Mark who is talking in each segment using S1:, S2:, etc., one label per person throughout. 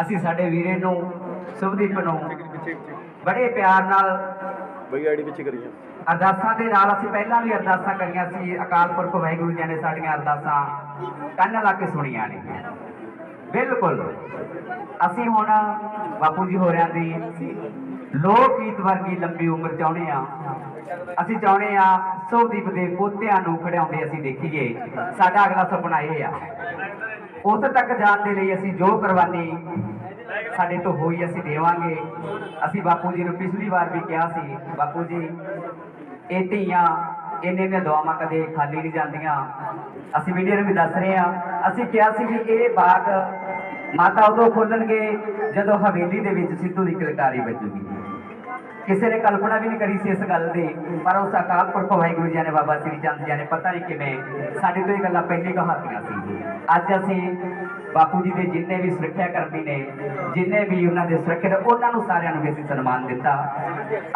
S1: ਅਸੀਂ ਸਾਡੇ ਵੀਰੇ ਨੂੰ ਸੁਭਦੀਪ ਨੂੰ ਬੜੇ ਪਿਆਰ ਨਾਲ
S2: ਬਈ ਆਈਡੀ ਪਿੱਛੇ ਕਰੀਆਂ
S1: ਅਰਦਾਸਾਂ ਦੇ ਨਾਲ ਅਸੀਂ ਪਹਿਲਾਂ ਵੀ ਅਰਦਾਸਾਂ ਕਰੀਆਂ ਸੀ ਅਕਾਲ ਪੁਰਖ ਵਾਹਿਗੁਰੂ ਜੀ ਨੇ ਸਾਡੀਆਂ ਅਰਦਾਸਾਂ ਕੰਨ ਲਾ ਕੇ ਸੁਣੀਆਂ ਨੇ। ਬਿਲਕੁਲ। ਅਸੀਂ ਹੁਣ ਬਾਪੂ ਜੀ ਹੋਰਿਆਂ ਦੀ ਲੋਕ ਗੀਤ ਵਰਗੀ ਲੰਬੀ ਉਮਰ ਚਾਹੁੰਦੇ ਆ ਅਸੀਂ ਚਾਹੁੰਦੇ ਆ ਸੋਦੀਪ ਦੇ ਪੋਤਿਆਂ ਨੂੰ ਖੜਿਆਉਂਦੇ ਅਸੀਂ ਦੇਖੀਏ। ਸਾਡਾ ਅਗਲਾ ਸੁਪਨਾ ਇਹ ਆ। ਉੱਥੇ ਤੱਕ ਜਾਣ ਦੇ ਲਈ ਅਸੀਂ ਜੋ ਕੁਰਬਾਨੀ ਸਾਡੇ ਤੋਂ ਹੋਈ ਅਸੀਂ ਦੇਵਾਂਗੇ। ਅਸੀਂ ਬਾਪੂ ਜੀ ਨੂੰ ਪਿਛਲੀ ਵਾਰ ਵੀ ਕਿਹਾ ਸੀ, ਬਾਪੂ ਜੀ, ਇਹ ਧੀਆਂ ਇੰਨੇ ਦੀਆਂ ਦੁਆਵਾਂ ਕਦੇ ਖਾਲੀ ਨਹੀਂ ਜਾਂਦੀਆਂ। ਅਸੀਂ ਵੀਡੀਓ ਨੂੰ ਵੀ ਦੱਸ ਰਹੇ ਆ ਅਸੀਂ ਕਿਹਾ ਸੀ ਵੀ ਇਹ ਬਾਗ ਮਾਤਾ ਉਦੋਂ ਖੋਲਣਗੇ ਜਦੋਂ ਹਵੇਲੀ ਦੇ ਵਿੱਚ ਸਿੱਧੂ ਦੀ ਕਿਲਕਾਰੀ ਵੱਜੂਗੀ। ਕਿਸੇ ਨੇ ਕਲਪਨਾ ਵੀ ਨਹੀਂ ਕਰੀ ਸੀ ਇਸ ਗੱਲ ਦੀ, ਪਰ ਉਸ ਅਕਾਲ ਪੁਰਖ ਵਾਹਿਗੁਰੂ ਜੀ ਨੇ ਬਾਬਾ ਸ੍ਰੀ ਚੰਦ ਜੀ ਨੇ ਪਤਾ ਨਹੀਂ ਕਿਵੇਂ ਸਾਡੇ ਤੋਂ ਇਹ ਗੱਲਾਂ ਪਹਿਲੇ ਕਹਾਤੀਆਂ ਸੀ। ਅੱਜ ਅਸੀਂ ਬਾਪੂ ਜੀ ਦੇ ਜਿੰਨੇ ਵੀ ਸੁਰੱਖਿਆ ਕਰਮੀ ਨੇ, ਜਿੰਨੇ ਵੀ ਉਹਨਾਂ ਦੇ ਸੁਰੱਖਿਅਤ, ਉਹਨਾਂ ਨੂੰ ਸਾਰਿਆਂ ਨੂੰ ਵੀ ਅਸੀਂ ਸਨਮਾਨ ਦਿੱਤਾ।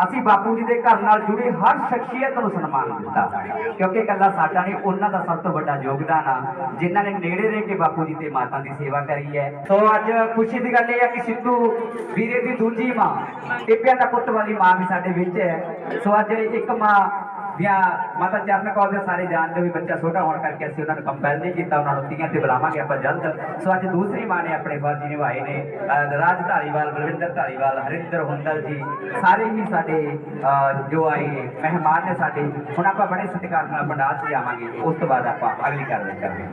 S1: ਅਸੀਂ ਬਾਪੂ ਜੀ ਦੇ ਘਰ ਨਾਲ ਜੁੜੀ ਹਰ ਸ਼ਖਸੀਅਤ ਨੂੰ ਸਨਮਾਨ ਦਿੱਤਾ। ਕਿਉਂਕਿ ਇਕੱਲਾ ਸਾਡਾ ਨਹੀਂ, ਉਹਨਾਂ ਦਾ ਸਭ ਤੋਂ ਵੱਡਾ ਯੋਗਦਾਨ ਆ। ਜਿਨ੍ਹਾਂ ਨੇ ਨੇੜੇ ਰਹਿ ਕੇ ਬਾਪੂ ਜੀ ਤੇ ਮਾਤਾ ਦੀ ਸੇਵਾ ਕਰੀ ਹੈ। ਸੋ ਅੱਜ ਖੁਸ਼ੀ ਦੀ ਗੱਲ ਇਹ ਹੈ ਕਿ ਸਿੱਧੂ ਵੀਰੇ ਦੀ ਦੂਜੀ ਮਾਂ, ਟਿੱਪਿਆਂ ਦਾ ਪੁੱਤ ਵਾਲੀ ਮਾਂ ਵੀ ਸਾਡੇ ਵਿੱਚ ਹੈ। ਸੋ ਅੱਜ ਇੱਕ ਮਾਂ ਜਾਂ ਮਾਤਾ ਚਰਨ ਕੌਰ ਦੇ ਸਾਰੇ ਜਾਣਦੇ ਵੀ ਬੱਚਾ ਛੋਟਾ ਹੋਣ ਕਰਕੇ ਅਸੀਂ ਉਹਨਾਂ ਨੂੰ ਕੰਪੈਲ ਨਹੀਂ ਕੀਤਾ, ਉਹਨਾਂ ਨੂੰ ਤੀਆਂ ਤੇ ਬੁਲਾਵਾਂਗੇ ਆਪਾਂ ਜਲਦ। ਸੋ ਅੱਜ ਦੂਸਰੀ ਮਾਂ ਨੇ ਆਪਣੇ ਫਰਜ਼ ਨਿਭਾਏ ਨੇ ਰਾਜ ਧਾਲੀਵਾਲ ਬਲਵਿੰਦਰ ਧਾਲੀਵਾਲ ਹਰਿੰਦਰ ਹੁੰਦਲ ਜੀ, ਸਾਰੇ ਹੀ ਸਾਡੇ ਜੋ ਆਏ ਮਹਿਮਾਨ ਨੇ ਸਾਡੇ, ਹੁਣ ਆਪਾਂ ਬੜੇ ਸਤਿਕਾਰ ਨਾਲ ਪੰਡਾਲ 'ਚ ਆਵਾਂਗੇ ਉਸ ਤੋਂ ਬਾਅਦ ਆਪਾਂ ਅਗਲੀ ਕਾਰਵਾਈ ਕਰਾਂਗੇ।